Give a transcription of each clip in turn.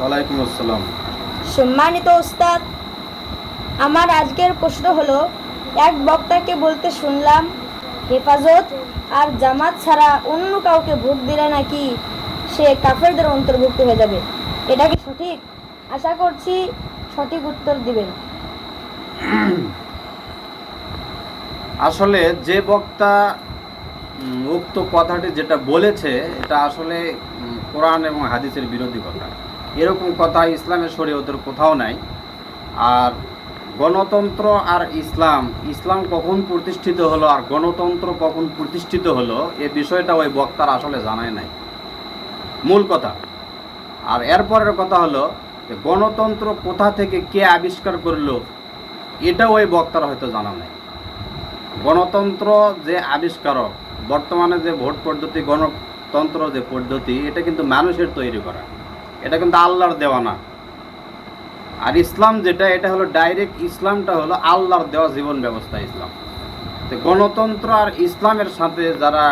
ওয়ালাইকুম আসসালাম। সম্মানিত ওস্তাদ আমার আজকের প্রশ্ন হলো এক বক্তাকে বলতে শুনলাম হেফাজত আর জামাত ছাড়া অন্য কাউকে ভোট দিলে নাকি সে কাফেরদের অন্তর্ভুক্ত হয়ে যাবে? এটা কি সঠিক? আশা করছি সঠিক উত্তর দিবেন। আসলে যে বক্তা উক্ত কথাটি যেটা বলেছে এটা আসলে কোরআন এবং হাদিসের বিরোধী কথা। এরকম কথা ইসলামের শরীয়তের কোথাও নাই। আর গণতন্ত্র আর ইসলাম ইসলাম কখন প্রতিষ্ঠিত হলো আর গণতন্ত্র কখন প্রতিষ্ঠিত হলো, এ বিষয়টা ওই বক্তার আসলে জানায় নাই। মূল কথা। আর এরপরের কথা হলো যে গণতন্ত্র কোথা থেকে কে আবিষ্কার করল, এটা ওই বক্তার হয়তো জানা নাই। গণতন্ত্র যে আবিষ্কারক, বর্তমানে যে ভোট পদ্ধতি, গণতন্ত্র যে পদ্ধতি, এটা কিন্তু মানুষের তৈরি করা। এটা কিন্তু আল্লাহর দেওয়া না আর ইসলাম যেটা, এটা হলো ডাইরেক্ট ইসলামটা হলো আল্লাহর দেওয়া জীবন ব্যবস্থা ইসলাম। তো গণতন্ত্র আর ইসলামের সাথে যারা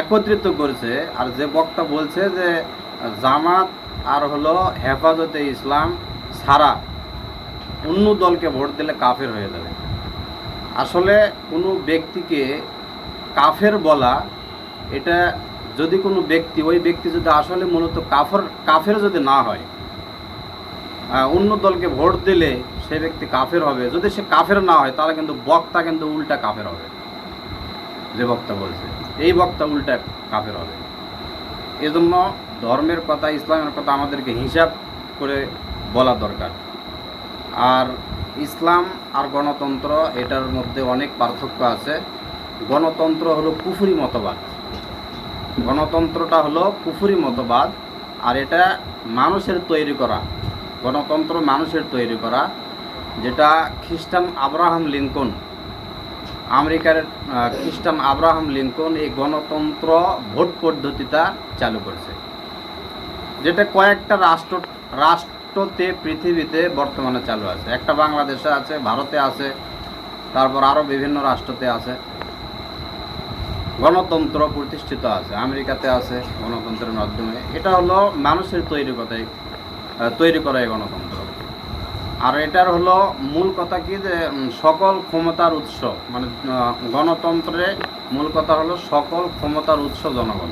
একত্রিত করেছে, আর যে বক্তা বলছে যে জামাত আর হলো হেফাজতে ইসলাম ছাড়া অন্য দলকে ভোট দিলে কাফের হয়ে যাবে। আসলে কোনো ব্যক্তিকে কাফের বলা, এটা যদি কোনো ব্যক্তি, ওই ব্যক্তি যদি আসলে মূলত কাফর, কাফের যদি না হয় অন্য দলকে ভোট দিলে সে ব্যক্তি কাফের হবে। যদি সে কাফের না হয়, তাহলে কিন্তু বক্তা কিন্তু উল্টা কাফের হবে। যে বক্তা বলছে, এই বক্তা উল্টা কাফের হবে। এজন্য ধর্মের কথা, ইসলামের কথা আমাদেরকে হিসাব করে বলা দরকার। আর ইসলাম আর গণতন্ত্র, এটার মধ্যে অনেক পার্থক্য আছে। গণতন্ত্র হলো কুফুরি মতবাদ। গণতন্ত্রটা হলো কুফুরি মতবাদ, আর এটা মানুষের তৈরি করা, গণতন্ত্র মানুষের তৈরি করা, যেটা খ্রিস্টান আব্রাহাম লিঙ্কন, আমেরিকার খ্রিস্টান আব্রাহাম লিঙ্কন এই গণতন্ত্র ভোট পদ্ধতিটা চালু করেছে। যেটা কয়েকটা রাষ্ট্র, রাষ্ট্রতে, পৃথিবীতে বর্তমানে চালু আছে। একটা বাংলাদেশে আছে, ভারতে আছে, তারপর আরও বিভিন্ন রাষ্ট্রতে আছে। গণতন্ত্র প্রতিষ্ঠিত আছে, আমেরিকাতে আছে গণতন্ত্রের মাধ্যমে। এটা হলো মানুষের তৈরি কথাই তৈরি করা এই গণতন্ত্র। আর এটার হলো মূল কথা কি যে সকল ক্ষমতার উৎস মানে গণতন্ত্রে মূল কথা হলো সকল ক্ষমতার উৎস জনগণ।